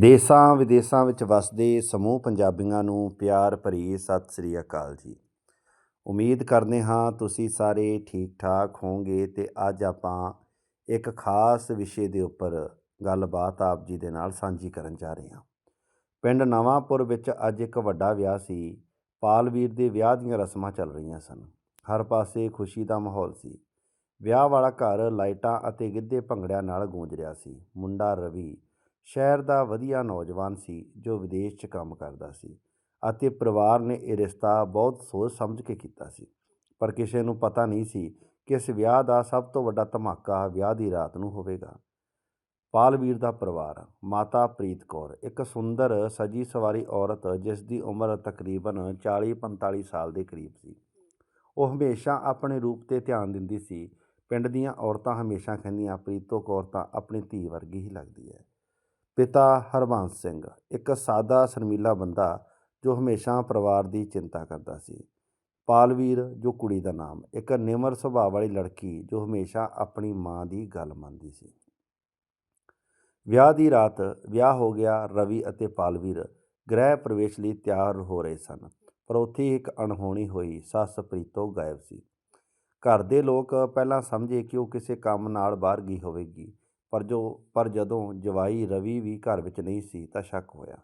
ਦੇਸਾਂ ਵਿਦੇਸਾਂ ਵਿੱਚ ਵਸਦੇ ਸਮੂਹ ਪੰਜਾਬੀਆਂ ਨੂੰ ਪਿਆਰ ਭਰੀ ਸਤਿ ਸ੍ਰੀ ਅਕਾਲ ਜੀ। ਉਮੀਦ ਕਰਦੇ ਹਾਂ ਤੁਸੀਂ ਸਾਰੇ ਠੀਕ ਠਾਕ ਹੋਵੋਗੇ ਤੇ ਅੱਜ ਆਪਾਂ ਇੱਕ ਖਾਸ ਵਿਸ਼ੇ ਦੇ ਉੱਪਰ ਗੱਲਬਾਤ ਆਪ ਜੀ ਦੇ ਨਾਲ ਸਾਂਝੀ ਕਰਨ ਜਾ ਰਹੇ ਹਾਂ। ਪਿੰਡ ਨਵਾਂਪੁਰ ਵਿੱਚ ਅੱਜ ਇੱਕ ਵੱਡਾ ਵਿਆਹ ਸੀ। ਪਾਲਵੀਰ ਦੇ ਵਿਆਹ ਦੀਆਂ ਰਸਮਾਂ ਚੱਲ ਰਹੀਆਂ ਸਨ। ਹਰ ਪਾਸੇ ਖੁਸ਼ੀ ਦਾ ਮਾਹੌਲ ਸੀ। ਵਿਆਹ ਵਾਲਾ ਘਰ ਲਾਈਟਾਂ ਅਤੇ ਗਿੱਧੇ ਭੰਗੜਿਆਂ ਨਾਲ ਗੂੰਜ ਰਿਹਾ ਸੀ। ਮੁੰਡਾ ਰਵੀ ਸ਼ਹਿਰ ਦਾ ਵਧੀਆ ਨੌਜਵਾਨ ਸੀ, ਜੋ ਵਿਦੇਸ਼ 'ਚ ਕੰਮ ਕਰਦਾ ਸੀ ਅਤੇ ਪਰਿਵਾਰ ਨੇ ਇਹ ਰਿਸ਼ਤਾ ਬਹੁਤ ਸੋਚ ਸਮਝ ਕੇ ਕੀਤਾ ਸੀ। ਪਰ ਕਿਸੇ ਨੂੰ ਪਤਾ ਨਹੀਂ ਸੀ ਕਿ ਇਸ ਵਿਆਹ ਦਾ ਸਭ ਤੋਂ ਵੱਡਾ ਧਮਾਕਾ ਵਿਆਹ ਦੀ ਰਾਤ ਨੂੰ ਹੋਵੇਗਾ। ਪਾਲਵੀਰ ਦਾ ਪਰਿਵਾਰ, ਮਾਤਾ ਪ੍ਰੀਤ ਕੌਰ, ਇੱਕ ਸੁੰਦਰ, ਸਜੀ ਸਵਾਰੀ ਔਰਤ ਜਿਸ ਦੀ ਉਮਰ ਤਕਰੀਬਨ 40-45 ਸਾਲ ਦੇ ਕਰੀਬ ਸੀ। ਉਹ ਹਮੇਸ਼ਾ ਆਪਣੇ ਰੂਪ ਤੇ ਧਿਆਨ ਦਿੰਦੀ ਸੀ। ਪਿੰਡ ਦੀਆਂ ਔਰਤਾਂ ਹਮੇਸ਼ਾ ਕਹਿੰਦੀਆਂ, ਪ੍ਰੀਤੋ ਕੌਰ ਤਾਂ ਆਪਣੀ ਧੀ ਵਰਗੀ ਹੀ ਲੱਗਦੀ ਹੈ। ਪਿਤਾ ਹਰਬੰਸ ਸਿੰਘ, ਇੱਕ ਸਾਦਾ ਸ਼ਰਮੀਲਾ ਬੰਦਾ ਜੋ ਹਮੇਸ਼ਾ ਪਰਿਵਾਰ ਦੀ ਚਿੰਤਾ ਕਰਦਾ ਸੀ। ਪਾਲਵੀਰ, ਜੋ ਕੁੜੀ ਦਾ ਨਾਮ, ਇੱਕ ਨਿਮਰ ਸੁਭਾਅ ਵਾਲੀ ਲੜਕੀ ਜੋ ਹਮੇਸ਼ਾ ਆਪਣੀ ਮਾਂ ਦੀ ਗੱਲ ਮੰਨਦੀ ਸੀ। ਵਿਆਹ ਦੀ ਰਾਤ ਵਿਆਹ ਹੋ ਗਿਆ, ਰਵੀ ਅਤੇ ਪਾਲਵੀਰ ਗ੍ਰਹਿ ਪ੍ਰਵੇਸ਼ ਲਈ ਤਿਆਰ ਹੋ ਰਹੇ ਸਨ, ਪਰ ਉੱਥੇ ਹੀ ਇੱਕ ਅਣਹੋਣੀ ਹੋਈ ਸੱਸ ਪ੍ਰੀਤੋ ਗਾਇਬ ਸੀ। ਘਰ ਦੇ ਲੋਕ ਪਹਿਲਾਂ ਸਮਝੇ ਕਿ ਉਹ ਕਿਸੇ ਕੰਮ ਨਾਲ ਬਾਹਰ ਗਈ ਹੋਵੇਗੀ। ਪਰ ਜੋ, ਪਰ ਜਦੋਂ ਜਵਾਈ ਰਵੀ ਵੀ ਘਰ ਵਿੱਚ ਨਹੀਂ ਸੀ ਤਾਂ ਸ਼ੱਕ ਹੋਇਆ।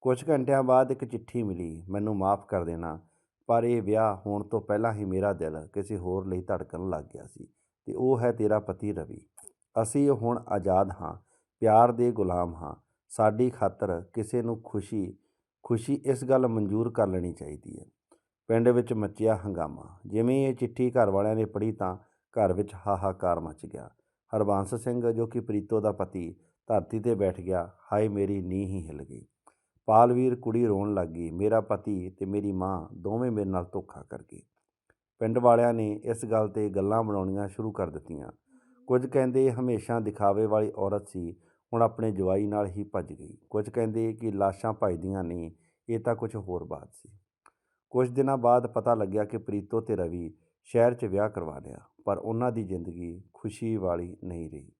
ਕੁਝ ਘੰਟਿਆਂ ਬਾਅਦ ਇੱਕ ਚਿੱਠੀ ਮਿਲੀ, ਮੈਨੂੰ ਮਾਫ ਕਰ ਦੇਣਾ, ਪਰ ਇਹ ਵਿਆਹ ਹੋਣ ਤੋਂ ਪਹਿਲਾਂ ਹੀ ਮੇਰਾ ਦਿਲ ਕਿਸੇ ਹੋਰ ਲਈ ਧੜਕਣ ਲੱਗ ਗਿਆ ਸੀ ਤੇ ਉਹ ਹੈ ਤੇਰਾ ਪਤੀ ਰਵੀ। ਅਸੀਂ ਹੁਣ ਆਜ਼ਾਦ ਹਾਂ, ਪਿਆਰ ਦੇ ਗੁਲਾਮ ਹਾਂ। ਸਾਡੀ ਖਾਤਰ ਕਿਸੇ ਨੂੰ ਖੁਸ਼ੀ ਖੁਸ਼ੀ ਇਸ ਗੱਲ ਮਨਜ਼ੂਰ ਕਰ ਲੈਣੀ ਚਾਹੀਦੀ ਹੈ। ਪਿੰਡ ਵਿੱਚ ਮੱਚਿਆ ਹੰਗਾਮਾ। ਜਿਵੇਂ ਇਹ ਚਿੱਠੀ ਘਰ ਵਾਲਿਆਂ ਨੇ ਪੜ੍ਹੀ ਤਾਂ ਘਰ ਵਿੱਚ ਹਾਹਾਕਾਰ ਮਚ ਗਿਆ। ਹਰਬੰਸ ਸਿੰਘ, ਜੋ ਕਿ ਪ੍ਰੀਤੋ ਦਾ ਪਤੀ, ਧਰਤੀ ਤੇ ਬੈਠ ਗਿਆ। ਹਾਏ, ਮੇਰੀ ਨੀਂਹ ਹੀ ਹਿੱਲ ਗਈ। ਪਾਲਵੀਰ ਕੁੜੀ ਰੋਣ ਲੱਗ ਗਈ। ਮੇਰਾ ਪਤੀ ਤੇ ਮੇਰੀ ਮਾਂ ਦੋਵੇਂ ਮੇਰੇ ਨਾਲ ਧੋਖਾ ਕਰ ਗਏ ਪਿੰਡ ਵਾਲਿਆਂ ਨੇ ਇਸ ਗੱਲ ਤੇ ਗੱਲਾਂ ਬਣਾਉਣੀਆਂ ਸ਼ੁਰੂ ਕਰ ਦਿੱਤੀਆਂ। ਕੁਝ ਕਹਿੰਦੇ ਹਮੇਸ਼ਾ ਦਿਖਾਵੇ ਵਾਲੀ ਔਰਤ ਸੀ, ਹੁਣ ਆਪਣੇ ਜਵਾਈ ਨਾਲ ਹੀ ਭੱਜ ਗਈ। ਕੁਝ ਕਹਿੰਦੇ ਕਿ ਲਾਸ਼ਾਂ ਭਜਦੀਆਂ ਨਹੀਂ ਇਹ ਤਾਂ ਕੁਝ ਹੋਰ ਬਾਤ ਸੀ। ਕੁਝ ਦਿਨਾਂ ਬਾਅਦ ਪਤਾ ਲੱਗਿਆ ਕਿ ਪ੍ਰੀਤੋ ਤੇ ਰਵੀ ਸ਼ਹਿਰ 'ਚ ਵਿਆਹ ਕਰਵਾ ਲਿਆ। ਪਰ ਉਹਨਾਂ ਦੀ ਜ਼ਿੰਦਗੀ ਖੁਸ਼ੀ ਵਾਲੀ ਨਹੀਂ ਰਹੀ।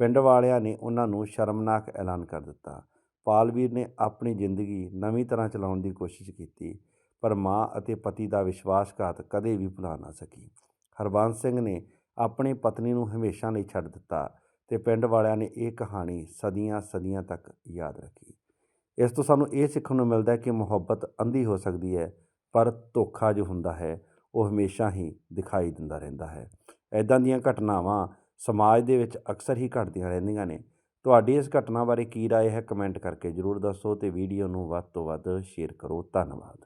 ਪਿੰਡ ਵਾਲਿਆਂ ਨੇ ਉਹਨਾਂ ਨੂੰ ਸ਼ਰਮਨਾਕ ਐਲਾਨ ਕਰ ਦਿੱਤਾ। ਪਾਲਵੀਰ ਨੇ ਆਪਣੀ ਜ਼ਿੰਦਗੀ ਨਵੀਂ ਤਰ੍ਹਾਂ ਚਲਾਉਣ ਦੀ ਕੋਸ਼ਿਸ਼ ਕੀਤੀ, ਪਰ ਮਾਂ ਅਤੇ ਪਤੀ ਦਾ ਵਿਸ਼ਵਾਸਘਾਤ ਕਦੇ ਵੀ ਭੁਲਾ ਨਾ ਸਕੀ। ਹਰਬੰਸ ਸਿੰਘ ਨੇ ਆਪਣੀ ਪਤਨੀ ਨੂੰ ਹਮੇਸ਼ਾ ਲਈ ਛੱਡ ਦਿੱਤਾ ਤੇ ਪਿੰਡ ਵਾਲਿਆਂ ਨੇ ਇਹ ਕਹਾਣੀ ਸਦੀਆਂ ਸਦੀਆਂ ਤੱਕ ਯਾਦ ਰੱਖੀ। ਇਸ ਤੋਂ ਸਾਨੂੰ ਇਹ ਸਿੱਖਣ ਨੂੰ ਮਿਲਦਾ ਹੈ ਕਿ ਮੁਹੱਬਤ ਅੰਧੀ ਹੋ ਸਕਦੀ ਹੈ, ਪਰ ਧੋਖਾ ਜੋ ਹੁੰਦਾ ਹੈ, ਉਹ ਹਮੇਸ਼ਾ ਹੀ ਦਿਖਾਈ ਦਿੰਦਾ ਰਹਿੰਦਾ ਹੈ। ਐਦਾਂ ਦੀਆਂ ਘਟਨਾਵਾਂ ਸਮਾਜ ਦੇ ਵਿੱਚ ਅਕਸਰ ਹੀ ਘਟਦੀਆਂ ਰਹਿੰਦੀਆਂ ਨੇ ਤੁਹਾਡੀ ਇਸ ਘਟਨਾ ਬਾਰੇ ਕੀ رائے ਹੈ ਕਮੈਂਟ ਕਰਕੇ ਜਰੂਰ ਦੱਸੋ ਤੇ ਵੀਡੀਓ ਨੂੰ ਵੱਧ ਤੋਂ ਵੱਧ ਸ਼ੇਅਰ ਕਰੋ ਧੰਨਵਾਦ